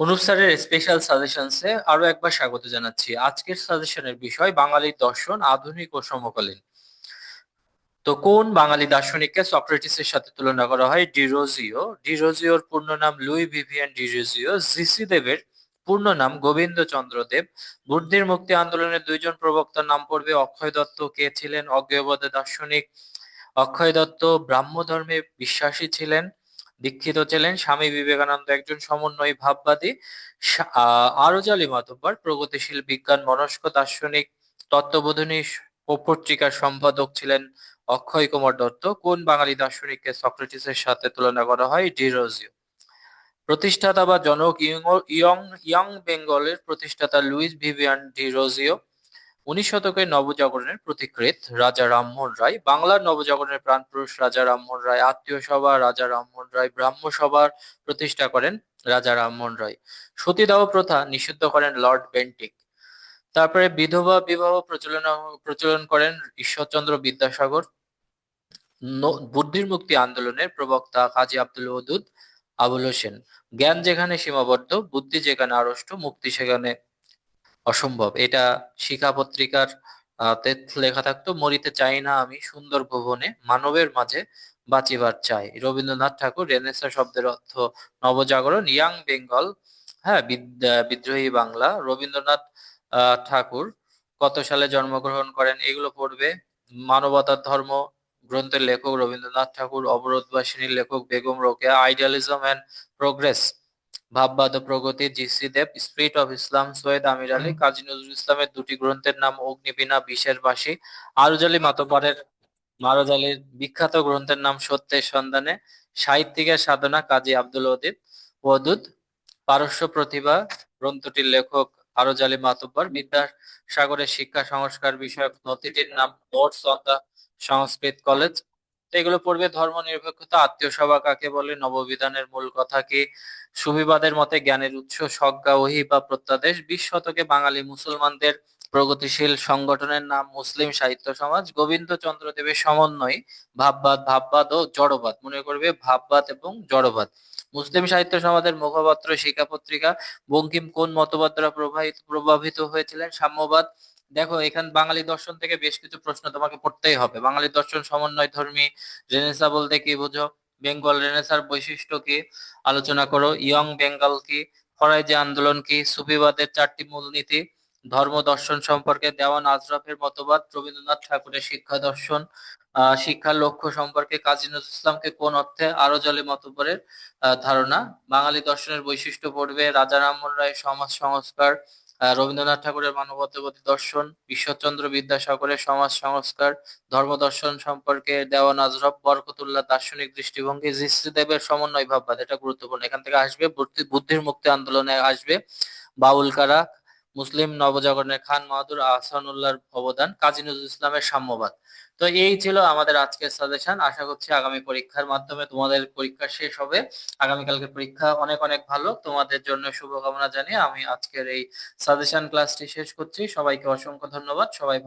অনুপ স্যারের স্পেশাল সাজেশনসে আরও একবার স্বাগত জানাচ্ছি। আজকের সাজেশনের বিষয় বাঙালি দর্শন, আধুনিক ও সমকালীন। তো কোন বাঙালি দার্শনিককে সক্রেটিসের সাথে তুলনা করা হয়? ডিরোজিও। ডিরোজিওর পূর্ণ নাম লুই ভিভিয়ান ডিরোজিও। জিসি দেবের পূর্ণ নাম গোবিন্দ চন্দ্র দেব। বুদ্ধির মুক্তি আন্দোলনের দুইজন প্রবক্তার নাম পড়বে অক্ষয় দত্ত। কে ছিলেন? অজ্ঞেয়বাদী দার্শনিক। অক্ষয় দত্ত ব্রাহ্ম ধর্মে বিশ্বাসী ছিলেন। দীক্ষিত ছিলেন স্বামী বিবেকানন্দ একজন সমন্বয়ী ভাববাদী আরজালি মাতব্বর, প্রগতিশীল বিজ্ঞান, মনস্ক, দার্শনিক, তত্ত্ববোধনী পত্রিকার সম্পাদক ছিলেন অক্ষয় কুমার দত্ত। কোন বাঙালি দার্শনিককে সক্রেটিসের সাথে তুলনা করা হয়? ডিরোজিও প্রতিষ্ঠাতা বা জনক ইয়ং ইয়ং বেঙ্গলের প্রতিষ্ঠাতা লুইস ভিভিয়ান ডিরোজিও উনিশ শতকের নবজাগরণের প্রতিকৃত রাজা রামমোহন রায়, বাংলার নবজাগরণের প্রাণপুরুষ রাজা রামমোহন রায়, আত্মীয় সভা রাজা রামমোহন রায়, ব্রাহ্ম সভার প্রতিষ্ঠা করেন রাজা রামমোহন রায়। সতীদাহ প্রথা নিষিদ্ধ করেন লর্ড বেন্টিক। তারপরে বিধবা বিবাহ প্রচলন প্রচলন করেন ঈশ্বরচন্দ্র বিদ্যাসাগর। বুদ্ধির মুক্তি আন্দোলনের প্রবক্তা কাজী আব্দুল ওদুদ আবুল হোসেন। জ্ঞান যেখানে সীমাবদ্ধ, বুদ্ধি যেখানে আড়ষ্ট, মুক্তি সেখানে অসম্ভব। এটা শিখা পত্রিকার লেখা থাকতো, মরিতে চাই না আমি, সুন্দর ভুবনে, মানবের মাঝে বাঁচিবার চাই। রবীন্দ্রনাথ ঠাকুর, রেনেসা শব্দের অর্থ নবজাগরণ, ইয়াং বেঙ্গল হ্যাঁ বিদ্রোহী বাংলা। রবীন্দ্রনাথ ঠাকুর কত সালে জন্মগ্রহণ করেন এগুলো পড়বে। মানবতার ধর্ম গ্রন্থের লেখক রবীন্দ্রনাথ ঠাকুর, অবরোধবাসিনীর লেখক Begum Rokeya, idealism and progress. ভাববাদ Pragati G C Dev spirit of Islam, Syed Ameer Ali, Kazi Nazrul ইসলামের দুটি গ্রন্থের নাম অগ্নিবীণা, বিশের বাসী আরুজ আলী মাতব্বরের মারুজ বিখ্যাত গ্রন্থের নাম সত্যের সন্ধানে, সাহিত্যিকের সাধনা, কাজী আব্দুল ওদিদ ওদুদ পারস্য প্রতিভা, গ্রন্থটির লেখক আরজ মাতব্বর, বিদ্যাসাগরের শিক্ষা সংস্কার বিষয়ক নথিটির নাম notes on the Sanskrit college. এগুলো পড়বে ধর্ম নিরপেক্ষতা আত্মীয় সভা কাকে বলে, নববিধানের মূল কথা কি সুবিবাদের মতে জ্ঞানের উৎস সজ্ঞা ওহি বা প্রত্যাদেশ। বিশ শতকে বাঙালি মুসলমানদের প্রগতিশীল সংগঠনের নাম মুসলিম সাহিত্য সমাজ। গোবিন্দ চন্দ্র দেবের সমন্বয় ভাববাদ ভাববাদ ও জড়বাদ। মনে করবে ভাববাদ এবং জড়বাদ। মুসলিম সাহিত্য সমাজের মুখপাত্র, শিক্ষা পত্রিকা বঙ্কিম কোন মতবাদ দ্বারা প্রভাবিত প্রভাবিত হয়েছিলেন? সাম্যবাদ। দেখো, এখান বাঙালি দর্শন থেকে বেশ কিছু প্রশ্ন তোমাকে পড়তেই হবে। বাঙালি দর্শন সমন্বয় ধর্মী রেনেসা বলতে কি বুঝো? বেঙ্গল রেনেসার বৈশিষ্ট্য কি আলোচনা করো। ইয়ং বেঙ্গল কি ফরাইজি আন্দোলন কি সুফিবাদের চারটি মূলনীতি, ধর্ম দর্শন সম্পর্কে দেওয়ান আজরফের মতবাদ, রবীন্দ্রনাথ ঠাকুরের শিক্ষা দর্শন শিক্ষার লক্ষ্য সম্পর্কে কাজী নজরুল ইসলামকে কোন অর্থে আরও জলে মতবরের ধারণা? বাঙালি দর্শনের বৈশিষ্ট্য পড়বে রাজা রামমোহন রায় সমাজ সংস্কার রবীন্দ্রনাথ ঠাকুরের মানবতাবাদী দর্শন, ঈশ্বরচন্দ্র বিদ্যাসাগরের সমাজ সংস্কার, ধর্ম দর্শন সম্পর্কে দেওয়া নাজরব, বরকতুল্লাহ দার্শনিক দৃষ্টিভঙ্গি দেবের সমন্বয় ভাববাদ, এটা গুরুত্বপূর্ণ। এখান থেকে আসবে বুদ্ধির মুক্তি আন্দোলনে আসবে বাউল কারা মুসলিম নবজাগরণের খান মাহাদুর আহসানুল্লাহর অবদান কাজী নজরুল ইসলামের সাম্যবাদ। তো এই ছিল আমাদের আজকের সাজেশন আশা করছি আগামী পরীক্ষার মাধ্যমে তোমাদের পরীক্ষা শেষ হবে। আগামীকালকে পরীক্ষা অনেক অনেক ভালো। তোমাদের জন্য শুভকামনা জানিয়ে আমি আজকের এই সাজেশন ক্লাসটি শেষ করছি। সবাইকে অসংখ্য ধন্যবাদ। সবাই